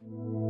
আমার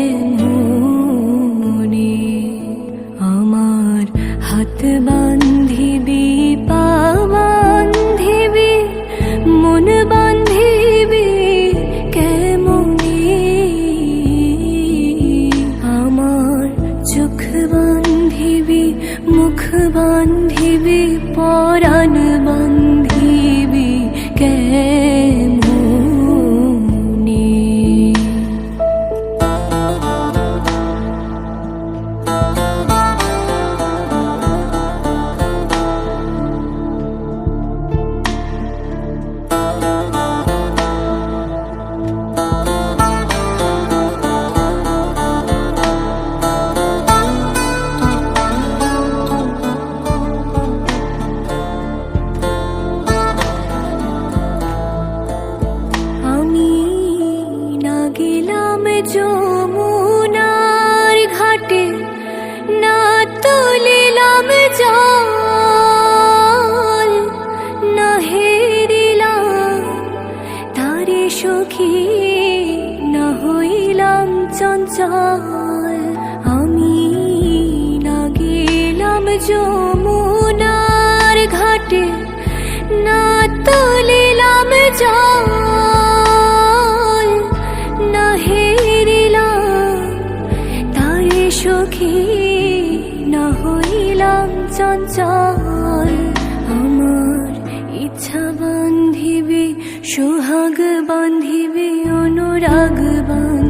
বান্ধিবি পরাণ বান্ধিবি। সখী না হইলাম চঞ্চল। আমি না গেলাম যমুনার ঘাটে, না তুলিলাম জল, না হেরিলাম তাই সখী না হইলাম চঞ্চল। আমার ইচ্ছা বান্ধিবি সোহাগ বান্ধিবি অনুরাগ বান্ধিবি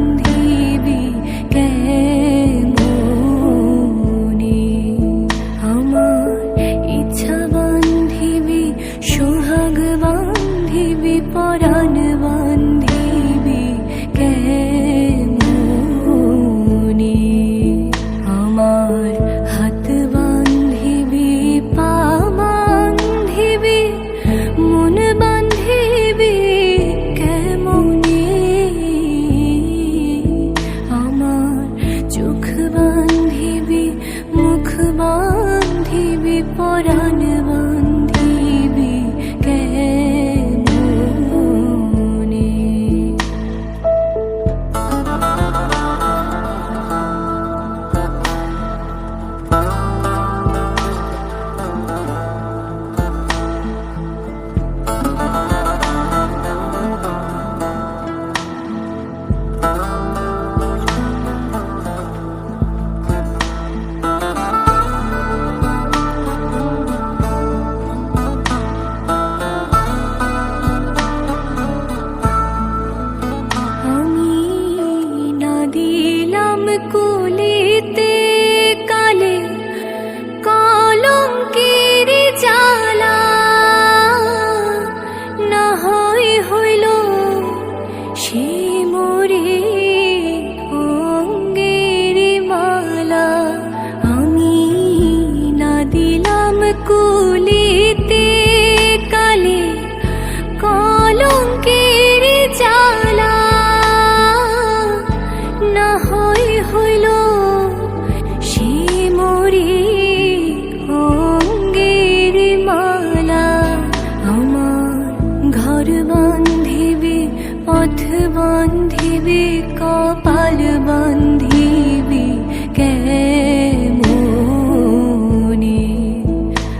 বান্ধিবি কপাল বান্ধিবি কেমনি?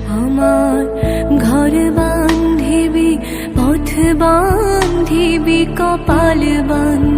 আমার ঘর বান্ধিবি পথ বান্ধিবি কপাল বান্ধি